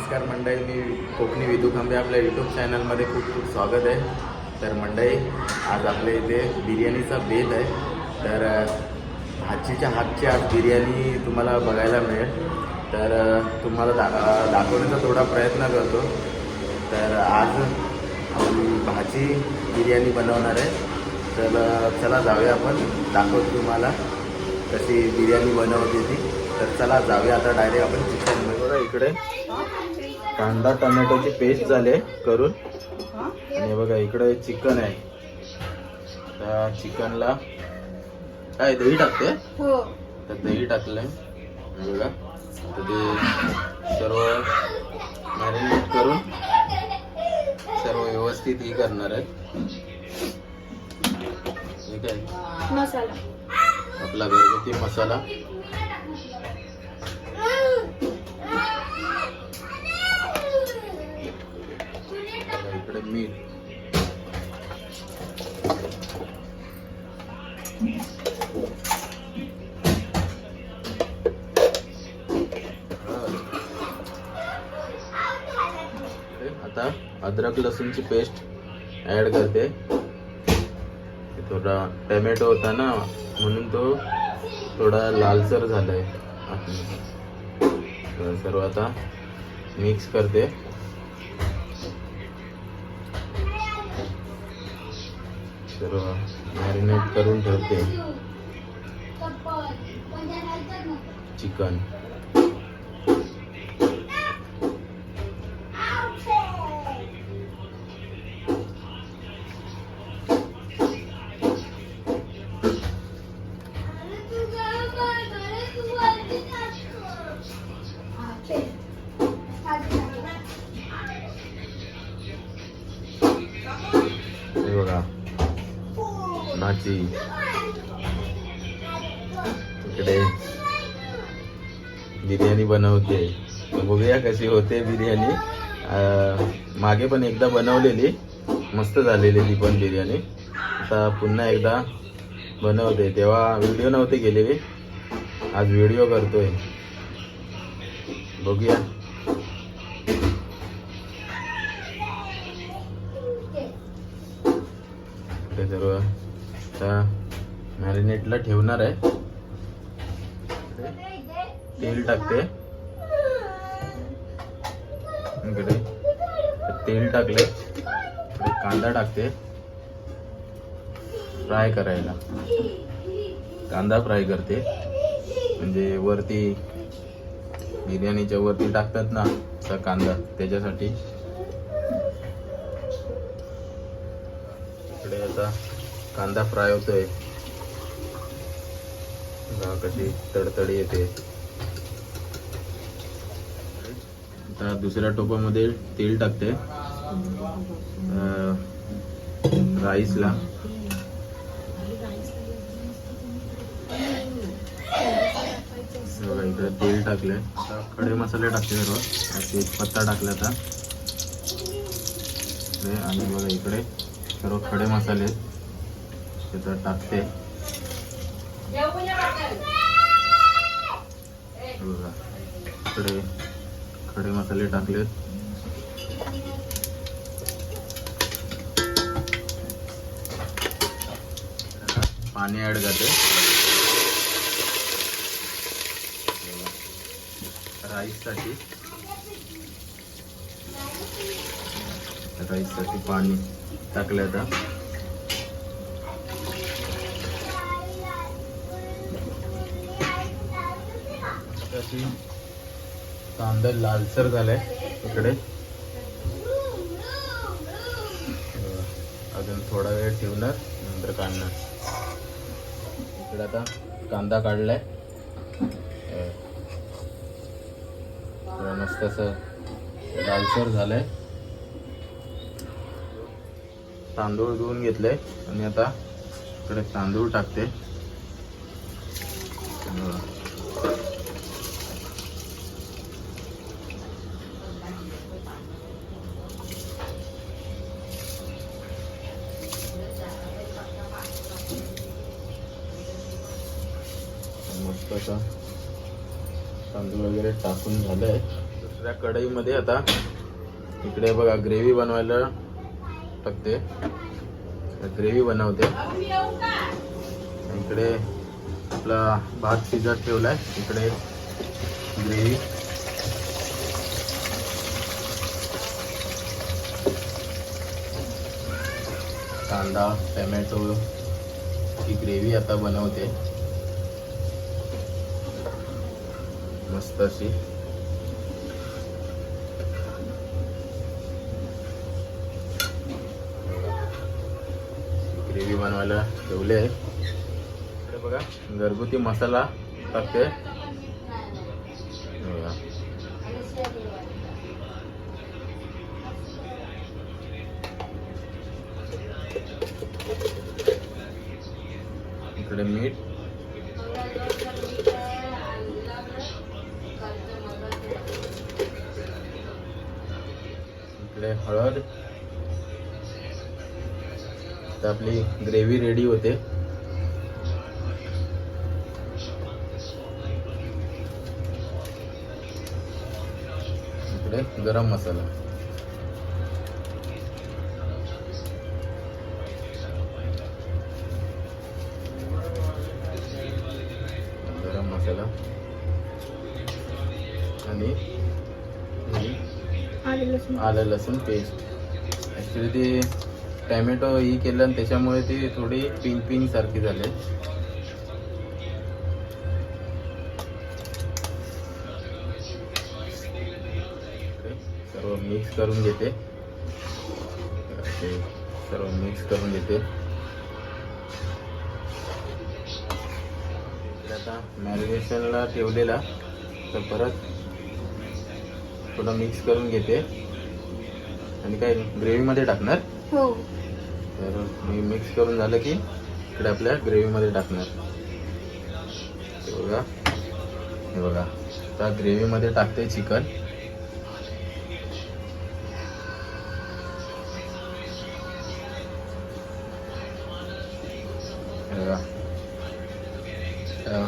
नमस्कार मंडळी मी कोकणी विदू खांबे. आपल्या यूट्यूब चॅनलमध्ये खूप खूप स्वागत आहे. तर मंडळी आज आपल्या इथे बिर्याणीचा बेत आहे. तर हातचीच्या हातची आज बिर्याणी तुम्हाला बघायला मिळेल. तर तुम्हाला दा दाखवण्याचा थोडा प्रयत्न करतो. तर आज आपण भाजी बिर्याणी बनवणार आहे. तर चला जाऊया आपण. दाखवतो तुम्हाला कशी बिर्याणी बनवते ती. तर चला जाऊया. आता डायरेक्ट आपण चिकन बघा इकडे. कांदा टोमॅटोची पेस्ट झाले करून. आणि बघा इकडे चिकन आहे. त्या चिकनला काय दही टाकते? हो. तर दही टाकलंय. बघा तर ते सर्व मॅरिनेट करून सर्व व्यवस्थित ही करणार आहे ठीक आहे आपला घरगुती मसाला. मीठ आता अद्रक लसूणची पेस्ट ऍड करते. थोडा टॅमॅटो होता ना म्हणून तो थोडा लालसर झालाय. आहे तर सर्व आता मिक्स करते. सर्व मॅरिनेट करून ठेवते चिकन नाची इकडे बिर्याणी बनवते. बघूया कशी होते बिर्याणी. मागे पण एकदा बनवलेली. मस्त झालेली ती पण बिर्याणी. आता पुन्हा एकदा बनवते. तेव्हा व्हिडिओ नव्हते केलेले. आज व्हिडिओ करतोय. बघूया. मॅरिनेटला आहे. तेल टाकते. इकडे. तेल टाकले. कांदा टाकते. फ्राय करायला. कांदा फ्राय करते. म्हणजे वरती बिर्याणीच्या वरती टाकतात ना असा कांदा. त्याच्यासाठी. इकडे आता कांदा फ्राय होतोय. बघा कशी तडतडी येते. आता दुसऱ्या टोपामध्ये तेल टाकते. राईसला. बघा इकडे तेल टाकले खडे मसाले टाकले सर्व तेजपत्ता टाकला आता. आणि बघा इकडे सर्व खडे मसाले. तिथं टाकते. बघा. इकडे खडे मसाले टाकलेत. पाणी ऍड करते. राईससाठी. राईससाठी पाणी टाकलं आता. अशी कांदा लालसर झालाय इकडे. अजून थोडा वेळ ठेवणार नंतर काढणार. इकडे आता कांदा काढलाय. मस्त असं लालसर झालंय. तांदूळ धुवून घेतले आणि आता इकडे तांदूळ टाकते. बघा. तांदूळ वगैरे टाकून झालंय दुसऱ्या कढईमध्ये आता इकडे बघा ग्रेव्ही बनवायला टाकते. ग्रेव्ही बनवते. इकडे आपला भात शिजत ठेवलाय. इकडे ग्रेव्ही कांदा टमॅटो ही ग्रेव्ही आता बनवते. मस्त अशी. ग्रेव्ही बनवायला ठेवले. आहे बघा. घरगुती मसाला टाकते आपले हळद तर आपली ग्रेव्ही रेडी होते. इकडे गरम मसाला. आलं लसूण पेस्ट ॲक्च्युली ती टॅमॅटो ही केलं आणि त्याच्यामुळे ती थोडी पिंक पिंक सारखी झाले. सर्व मिक्स करून घेते. सर्व मिक्स करून घेते. आता मॅरिनेशनला ठेवलेला. तर परत थोडं मिक्स करून घेते. आणि काय ग्रेव्हीमध्ये टाकणार? हो. तर मी मिक्स करून झालं की इकडे आपल्या ग्रेव्हीमध्ये टाकणार. हे बघा. हे बघा. आता ग्रेव्हीमध्ये टाकते चिकन हे बघा. तर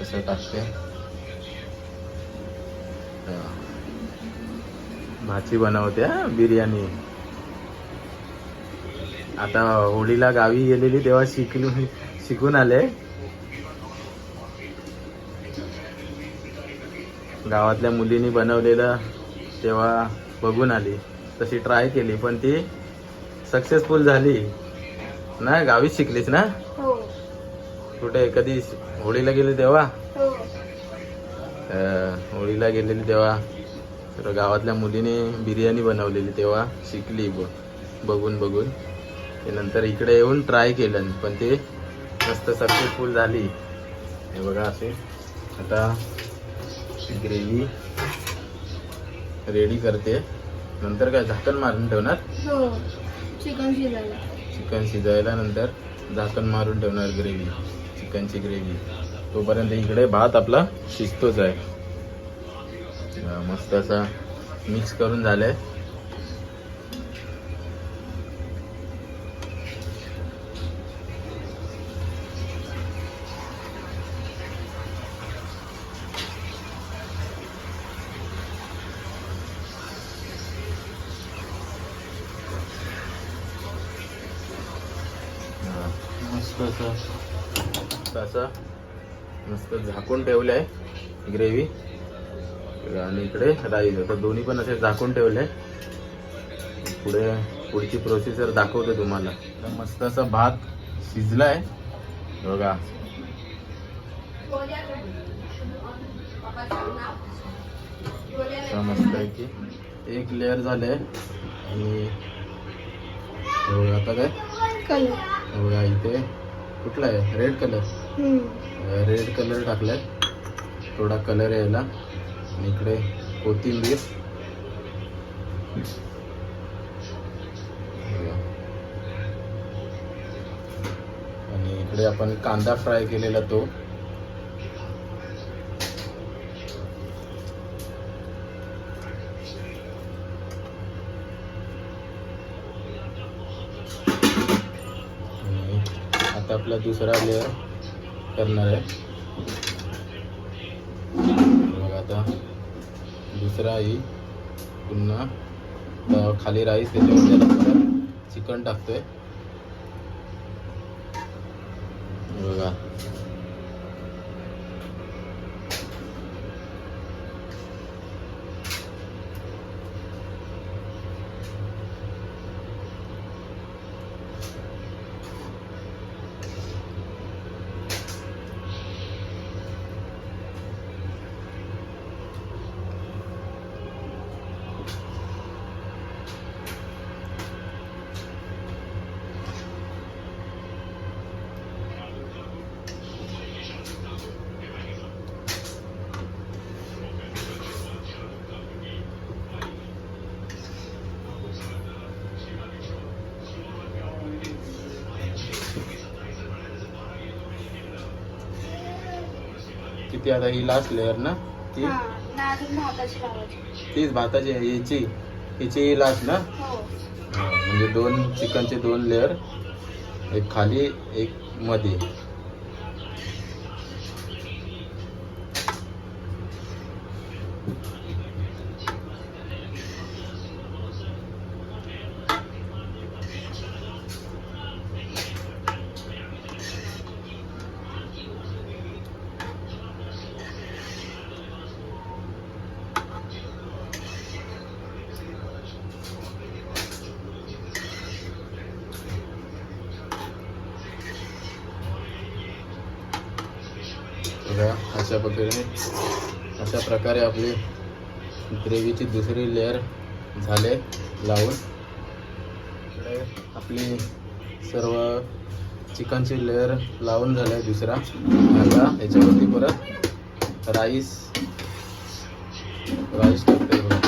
कसं टाकते. हे बघा. भाजी बनवते हा बिर्याणी. आता होळीला गावी गेलेली तेव्हा शिकलो शिकून आले. गावातल्या मुलींनी बनवलेलं तेव्हा बघून आली. तशी ट्राय केली पण ती सक्सेसफुल झाली. ना गावीच शिकलीस ना? हो. कुठे कधी होळीला गेली तेव्हा? हो. होळीला गेलेली तेव्हा तर गावातल्या मुलीने बिर्याणी बनवलेली तेव्हा शिकली ब बघून बघून. ते नंतर इकडे येऊन ट्राय केलं पण ते मस्त सक्सेसफुल झाली. हे बघा असे. आता ग्रेव्ही रेडी करते. नंतर काय झाकण मारून ठेवणार? हो चिकन शिजायला. चिकन शिजायला नंतर झाकण मारून ठेवणार ग्रेव्ही चिकनची ग्रेव्ही तोपर्यंत इकडे भात आपला शिजतोच आहे. मस्त असा मिक्स करून झालाय. मस्त असं मस्त झाकून ठेवलं आहे. ग्रेव्ही. आणि इकडे राईस. आता दोन्ही पण असे झाकून ठेवले पुढे पुढची प्रोसिजर दाखवतो तुम्हाला. तर मस्त असा भात शिजलाय. बघा. मस्त आहे की एक लेअर झाले आणि हे आता काय? बघा इथे. कुठला आहे? रेड कलर रेड कलर टाकलाय. थोडा कलर यायला. आणि इकडे कोथिंबीर. आणि इकडे आपण कांदा फ्राय केलेला तो. आता आपला दुसरा लेअर करणार आहे. मग आता दुसरा ही पुन्हा खाली राईस त्याच्यावर त्याला चिकन टाकतोय हे बघा किती आता ही लास्ट लेअर ना? ती? हा तीच भाताची आहे, याची हिची लास्ट ना? हो. हा, म्हणजे दोन चिकनचे दोन लेअर एक खाली एक मध्ये बघा अशा पद्धतीने अशा प्रकारे आपली ग्रेव्हीची दुसरी लेअर झाले लावून. आपली सर्व चिकनची लेअर लावून झाले दुसरा आता याच्यावरती परत राईस राईस टाकते बघा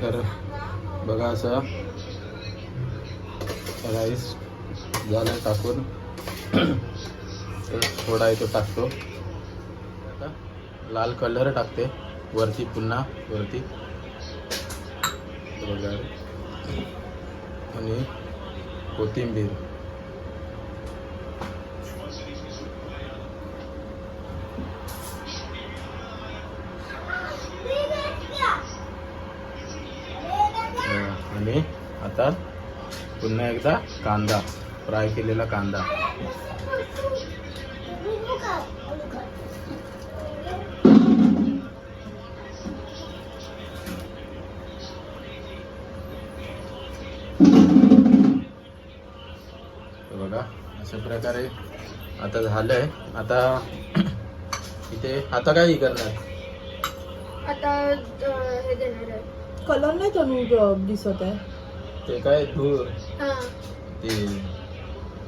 तर थोडासा राईस झाला टाकून. थोडा इथं टाकतो. आता लाल कलर टाकते. वरती पुन्हा वरती. आणि कोथिंबीर. आणि आता पुन्हा एकदा कांदा फ्राय केलेला कांदा. बघा अशा प्रकारे आता झालंय. आता इथे आता काय करणार. आता हे देणार आहे. कलर नाही तनू दिसत आहे? ते काय धूर हा. ते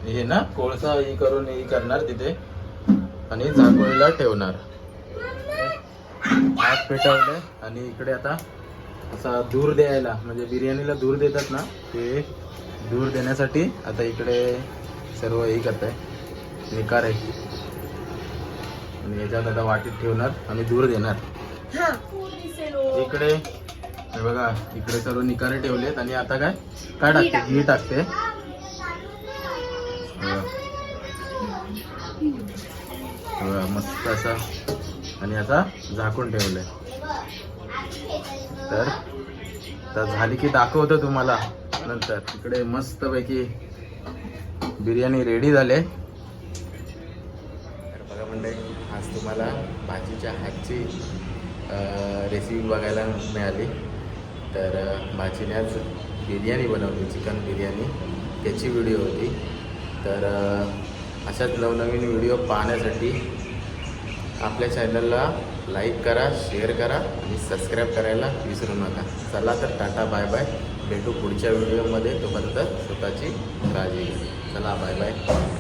हे ना कोळसा हे करून हे करणार तिथे आणि झाकोळीला ठेवणार. आग पेटवलंय आणि इकडे आता असा धूर द्यायला म्हणजे बिर्याणीला धूर देतात ना ते धूर देण्यासाठी आता इकडे सर्व हे करत आहे निकार आहे. आणि याच्यात आता वाटीत ठेवणार आणि धूर देणार. हा? इकडे हे बघा इकडे सर्व निकारे ठेवलेत आणि आता काय? काय टाकते? घी टाकते. मस्त असा. आणि आता झाकून ठेवलंय. तर तर झाली की दाखवतो तुम्हाला नंतर. इकडे मस्त पैकी बिर्याणी रेडी झाले. तर बघा मंडळी आज तुम्हाला भाजीच्या हातची रेसिपी बघायला मिळाली. तर अ, भाजीने आज बिर्याणी बनवली चिकन बिर्याणी. त्याची व्हिडिओ होती. तर अशाच नवनवीन व्हिडिओ पाहण्यासाठी आपल्या चॅनलला लाईक करा शेअर करा आणि सबस्क्राईब करायला विसरू नका. चला तर टाटा बाय बाय भेटू पुढच्या व्हिडिओमध्ये तोपर्यंत स्वतःची काळजी घ्या. चला बाय बाय